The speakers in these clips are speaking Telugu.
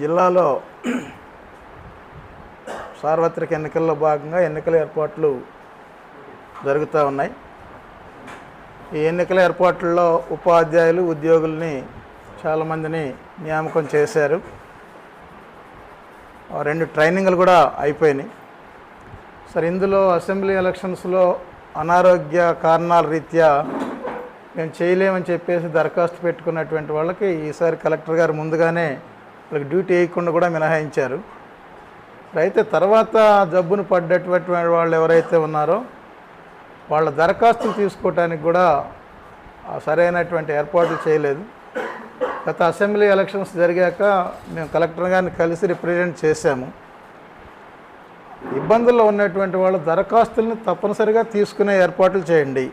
జిల్లాలో సార్వత్రిక ఎన్నికల్లో భాగంగా ఎన్నికల ఏర్పాట్లు జరుగుతూ ఉన్నాయి. ఈ ఎన్నికల ఏర్పాట్లలో ఉపాధ్యాయులు ఉద్యోగుల్ని చాలామందిని నియామకం చేశారు. ఆ రెండు ట్రైనింగ్లు కూడా అయిపోయినాయి. సరే ఇందులో అసెంబ్లీ ఎలక్షన్స్లో అనారోగ్య కారణాల రీత్యా మేము చేయలేమని చెప్పేసి దరఖాస్తు పెట్టుకున్నటువంటి వాళ్ళకి ఈసారి కలెక్టర్ గారు ముందుగానే వాళ్ళకి డ్యూటీ వేయకుండా కూడా మినహాయించారు. అయితే తర్వాత జబ్బును పడ్డటువంటి వాళ్ళు ఎవరైతే ఉన్నారో వాళ్ళ దరఖాస్తులు తీసుకోవటానికి కూడా సరైనటువంటి ఏర్పాట్లు చేయలేదు. గత అసెంబ్లీ ఎలక్షన్స్ జరిగాక మేము కలెక్టర్ గారిని కలిసి రిప్రజెంట్ చేశాము. ఇబ్బందుల్లో ఉన్నటువంటి వాళ్ళ దరఖాస్తుల్ని తప్పనిసరిగా తీసుకునే ఏర్పాట్లు చేయండి.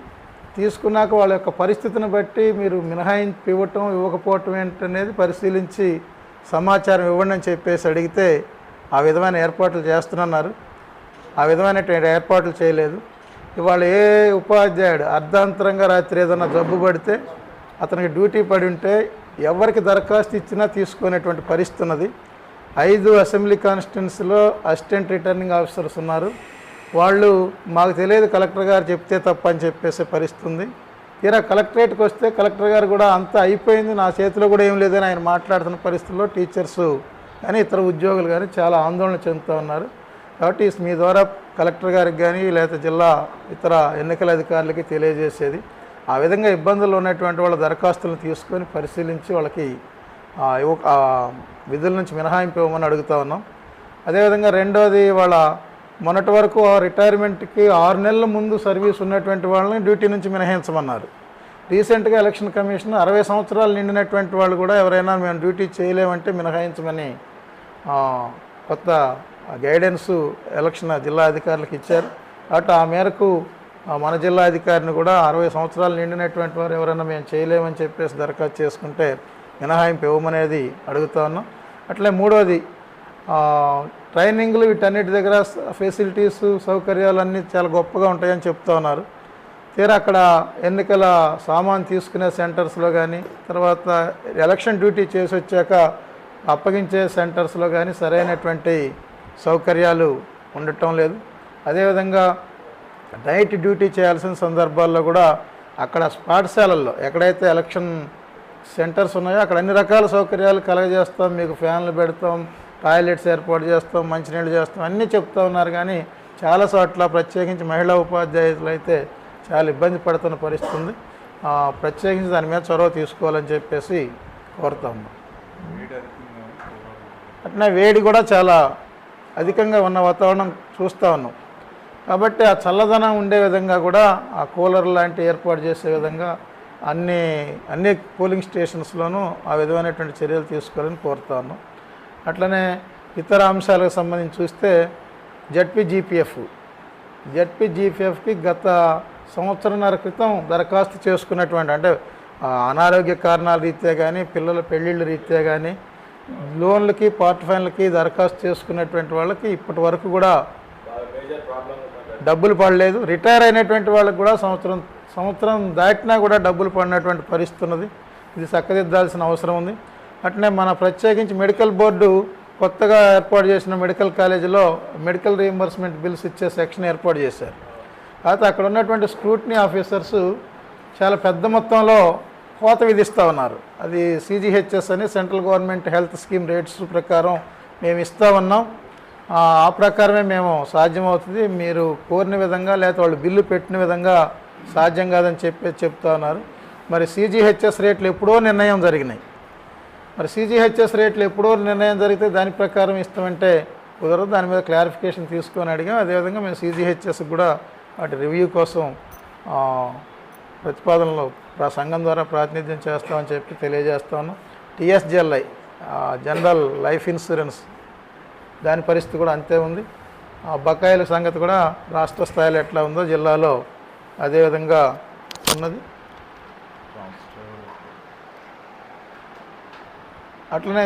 తీసుకున్నాక వాళ్ళ యొక్క పరిస్థితిని బట్టి మీరు మినహాయింపు ఇవ్వటం ఇవ్వకపోవటం ఏంటనేది పరిశీలించి సమాచారం ఇవ్వండి అని చెప్పేసి అడిగితే ఆ విధమైన ఏర్పాట్లు చేస్తున్నారు. ఆ విధమైనటువంటి ఏర్పాట్లు చేయలేదు. ఇవాళ ఏ ఉపాధ్యాయుడు అర్ధాంతరంగా రాత్రి ఏదైనా జబ్బు పడితే అతనికి డ్యూటీ పడి ఉంటే ఎవరికి దరఖాస్తు ఇచ్చినా తీసుకునేటువంటి పరిస్థితి ఉన్నది. ఐదు అసెంబ్లీ కాన్స్టిట్యున్సీలో అసిస్టెంట్ రిటర్నింగ్ ఆఫీసర్స్ ఉన్నారు. వాళ్ళు మాకు తెలియదు కలెక్టర్ గారు చెప్తే తప్ప అని చెప్పేసే పరిస్థితి ఉంది. తీరా కలెక్టరేట్కి వస్తే కలెక్టర్ గారు కూడా అంతా అయిపోయింది నా చేతిలో కూడా ఏం లేదని ఆయన మాట్లాడుతున్న పరిస్థితుల్లో టీచర్స్ కానీ ఇతర ఉద్యోగులు కానీ చాలా ఆందోళన చెందుతూ ఉన్నారు. కాబట్టి మీ ద్వారా కలెక్టర్ గారికి కానీ లేకపోతే జిల్లా ఇతర ఎన్నికల అధికారులకి తెలియజేసేది. ఆ విధంగా ఇబ్బందులు ఉన్నటువంటి వాళ్ళ దరఖాస్తులను తీసుకొని పరిశీలించి వాళ్ళకి విధుల నుంచి మినహాయింపు ఇవ్వమని అడుగుతా ఉన్నాం. అదేవిధంగా రెండోది వాళ్ళ మొన్నటి వరకు ఆ రిటైర్మెంట్కి ఆరు నెలల ముందు సర్వీస్ ఉన్నటువంటి వాళ్ళని డ్యూటీ నుంచి మినహాయించమన్నారు. రీసెంట్గా ఎలక్షన్ కమిషన్ అరవై సంవత్సరాలు నిండినటువంటి వాళ్ళు కూడా ఎవరైనా మేము డ్యూటీ చేయలేమంటే మినహాయించమని కొత్త గైడెన్స్ ఎలక్షన్ జిల్లా అధికారులకు ఇచ్చారు. అటు ఆ మేరకు మన జిల్లా అధికారిని కూడా అరవై సంవత్సరాలు నిండినటువంటి వారు ఎవరైనా మేము చేయలేమని చెప్పేసి దరఖాస్తు చేసుకుంటే మినహాయింపు ఇవ్వమనేది అడుగుతా ఉన్నాం. అట్లే మూడోది ట్రైనింగ్లు వీటన్నిటి దగ్గర ఫెసిలిటీస్ సౌకర్యాలు అన్నీ చాలా గొప్పగా ఉంటాయని చెప్తా ఉన్నారు. తీరా అక్కడ ఎన్నికల సామాన్ తీసుకునే సెంటర్స్లో కానీ తర్వాత ఎలక్షన్ డ్యూటీ చేసి వచ్చాక అప్పగించే సెంటర్స్లో కానీ సరైనటువంటి సౌకర్యాలు ఉండటం లేదు. అదేవిధంగా నైట్ డ్యూటీ చేయాల్సిన సందర్భాల్లో కూడా అక్కడ పాఠశాలల్లో ఎక్కడైతే ఎలక్షన్ సెంటర్స్ ఉన్నాయో అక్కడ అన్ని రకాల సౌకర్యాలు కలగజేస్తాం మీకు ఫ్యాన్లు పెడతాం టాయిలెట్స్ ఏర్పాటు చేస్తాం మంచినీళ్ళు చేస్తాం అన్నీ చెప్తా ఉన్నారు కానీ చాలా చోట్ల ప్రత్యేకించి మహిళా ఉపాధ్యాయులు అయితే చాలా ఇబ్బంది పడుతున్న పరిస్థితి ఉంది. ప్రత్యేకించి దాని మీద చొరవ తీసుకోవాలని చెప్పేసి కోరుతాము అట్నే వేడి కూడా చాలా అధికంగా ఉన్న వాతావరణం చూస్తూ ఉన్నాం. కాబట్టి ఆ చల్లదనం ఉండే విధంగా కూడా ఆ కూలర్ లాంటి ఏర్పాటు చేసే విధంగా అన్ని అన్ని కూలింగ్ స్టేషన్స్లోనూ ఆ విధమైనటువంటి చర్యలు తీసుకోవాలని కోరుతా ఉన్నాం. అట్లనే ఇతర అంశాలకు సంబంధించి చూస్తే జడ్పీ జీపీఎఫ్ జడ్పీ జీపీఎఫ్కి గత సంవత్సరంన్నర క్రితం దరఖాస్తు చేసుకున్నటువంటి అంటే అనారోగ్య కారణాల రీత్యా కానీ పిల్లల పెళ్ళిళ్ళ రీత్యా కానీ లోన్లకి పార్ట్ ఫైన్లకి దరఖాస్తు చేసుకున్నటువంటి వాళ్ళకి ఇప్పటి వరకు కూడా డబ్బులు పడలేదు. రిటైర్ అయినటువంటి వాళ్ళకి కూడా సంవత్సరం సంవత్సరం దాటినా కూడా డబ్బులు పడినటువంటి పరిస్థితి ఉన్నది. ఇది చక్కదిద్దాల్సిన అవసరం ఉంది. అట్నే మన ప్రత్యేకించి మెడికల్ బోర్డు కొత్తగా ఏర్పాటు చేసిన మెడికల్ కాలేజీలో మెడికల్ రీఎంబర్స్మెంట్ బిల్స్ ఇచ్చే సెక్షన్ ఏర్పాటు చేశారు. కాకపోతే అక్కడ ఉన్నటువంటి స్క్రూటినీ ఆఫీసర్స్ చాలా పెద్ద మొత్తంలో కోత విధిస్తూ ఉన్నారు. అది సీజీహెచ్ఎస్ అని central government health scheme rates ప్రకారం మేము ఇస్తూ ఉన్నాం. ఆ ప్రకారమే మేము సాధ్యమవుతుంది. మీరు కోరిన విధంగా లేకపోతే వాళ్ళు బిల్లు పెట్టిన విధంగా సాధ్యం కాదని చెప్పి చెప్తా ఉన్నారు. మరి సీజీహెచ్ఎస్ రేట్లు ఎప్పుడో నిర్ణయం జరిగినాయి. మరి సీజీహెచ్ఎస్ రేట్లు ఎప్పుడో నిర్ణయం జరిగితే దాని ప్రకారం ఇస్తామంటే కుదరదు. దాని మీద క్లారిఫికేషన్ తీసుకొని అడిగాం. అదేవిధంగా మేము సీజీహెచ్ఎస్ కూడా వాటి రివ్యూ కోసం ప్రతిపాదనలు ప్ర- సంఘం ద్వారా ప్రాతినిధ్యం చేస్తామని చెప్పి తెలియజేస్తాను. టిఎస్జిఎల్ఐ జనరల్ లైఫ్ ఇన్సూరెన్స్ దాని పరిస్థితి కూడా అంతే ఉంది. ఆ బకాయిల సంగతి కూడా రాష్ట్ర స్థాయిలో ఎట్లా ఉందో జిల్లాలో అదేవిధంగా ఉన్నది. అట్లనే